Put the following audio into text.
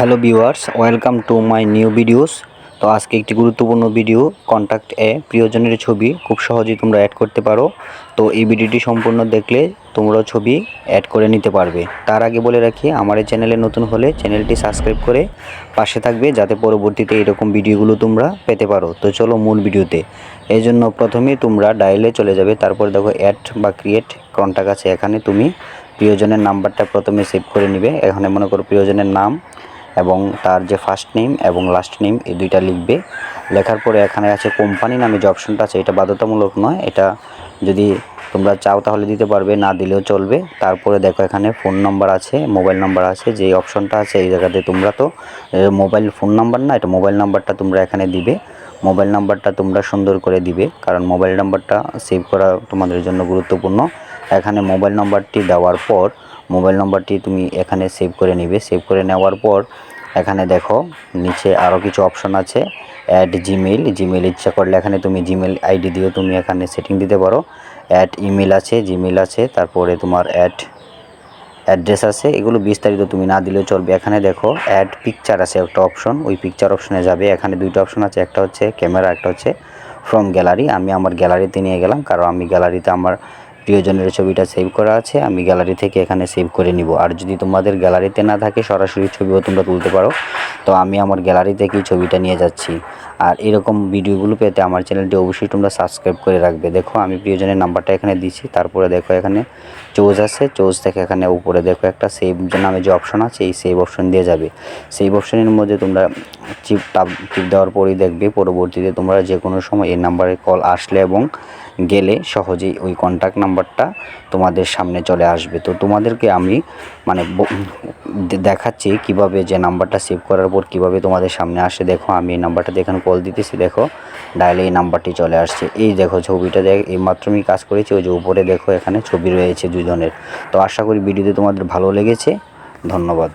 Hello viewers, welcome to my new videos. তো আজকে একটি গুরুত্বপূর্ণ ভিডিও কন্ট্যাক্ট এ, প্রিয়জনের ছবি, খুব সহজেই তোমরা অ্যাড করতে পারো। তো এই ভিডিওটি সম্পূর্ণ দেখলে তোমরাও ছবি অ্যাড করে নিতে পারবে। তার আগে বলে রাখি, আমার এই চ্যানেলে নতুন হলে চ্যানেলটি সাবস্ক্রাইব করে পাশে থাকবে, যাতে পরবর্তীতে এরকম ভিডিওগুলো তোমরা পেতে পারো। তো চলো মূল ভিডিওতে। এই জন্য প্রথমেই তোমরা ডায়ালে চলে যাবে, তারপর দেখো অ্যাড বা ক্রিয়েট কন্ট্যাক্ট আছে এখানে। তুমি প্রিয়জনের নাম্বারটা প্রথমে সেভ করে নিবে। এখানে মনে করো প্রিয়জনের নাম এবং তার যে ফার্স্ট নেম এবং লাস্ট নেম এই দুইটা লিখবে। লেখার পরে এখানে আছে কোম্পানি নামে যে অপশনটা আছে, এটা বাধ্যতামূলক নয়। এটা যদি তোমরা চাও তাহলে দিতে পারবে, না দিলেও চলবে। তারপরে দেখো এখানে ফোন নাম্বার আছে মোবাইল নাম্বার আছে, যে অপশনটা আছে, এই জায়গাতে তোমরা তো মোবাইল ফোন নাম্বার না, এটা মোবাইল নাম্বারটা তোমরা এখানে দিবে। মোবাইল নাম্বারটা তোমরা সুন্দর করে দিবে, কারণ মোবাইল নাম্বারটা সেভ করা তোমাদের জন্য গুরুত্বপূর্ণ। এখানে মোবাইল নাম্বারটি দেওয়ার পর মোবাইল নাম্বারটি তুমি এখানে সেভ করে নিবে। সেভ করে নেওয়ার পর এখানে দেখো, নিচে আরও কিছু অপশন আছে। অ্যাড জিমেইল জিমেইল ইচ্ছা করলে এখানে তুমি জিমেইল আইডি দিয়েও তুমি এখানে সেটিং দিতে পারো। অ্যাড ইমেল আছে জিমেইল আছে, তারপরে তোমার অ্যাড অ্যাড্রেস আছে। এগুলো বিস্তারিত তুমি না দিলেও চলবে। এখানে দেখো অ্যাড পিকচার আছে একটা অপশন ওই পিকচার অপশনে যাবে। এখানে দুইটা অপশন আছে। একটা হচ্ছে ক্যামেরা একটা হচ্ছে ফ্রম গ্যালারি আমি আমার গ্যালারিতে নিয়ে গেলাম। কারণ আমি গ্যালারিতে আমার প্রিয়জনের ছবিটা সেভ করা আছে, আমি গ্যালারি থেকে এখানে সেভ করে নিব। আর যদি তোমাদের গ্যালারিতে না থাকে, সরাসরি ছবিও তোমরা তুলতে পারো। তো আমি আমার গ্যালারি থেকেই ছবিটা নিয়ে যাচ্ছি। আর এরকম ভিডিওগুলো পেতে আমার চ্যানেলটি অবশ্যই তোমরা সাবস্ক্রাইব করে রাখবে। দেখো, আমি প্রিয়জনের নাম্বারটা এখানে দিচ্ছি তারপরে দেখো, এখানে চোজ আছে। চোজ থেকে এখানে উপরে দেখো একটা সেভ নামে যে অপশন আছে, এই সেভ অপশন দিয়ে যাবে। সেভ অপশনের মধ্যে তোমরা চিপ টাপ টিপ দেওয়ার পরেই দেখবে। পরবর্তীতে তোমরা যে কোনো সময় এই নাম্বারে কল আসলে এবং গেলে সহজেই ওই কন্ট্যাক্ট নাম্বারটা তোমাদের সামনে চলে আসবে। তো তোমাদেরকে আমি মানে দেখাচ্ছি কীভাবে যে নাম্বারটা সেভ করার পর কীভাবে তোমাদের সামনে আসে। দেখো, আমি এই নাম্বারটাতে এখানে কল দিতেছি, দেখো ডায়ালে এই নাম্বারটি চলে আসছে। এই দেখো, ছবিটা দেখ, এই মাত্র আমি কাজ করেছি, ওই যে উপরে দেখো এখানে ছবি রয়েছে দুজনের তো আশা করি ভিডিওতে তোমাদের ভালো লেগেছে। ধন্যবাদ।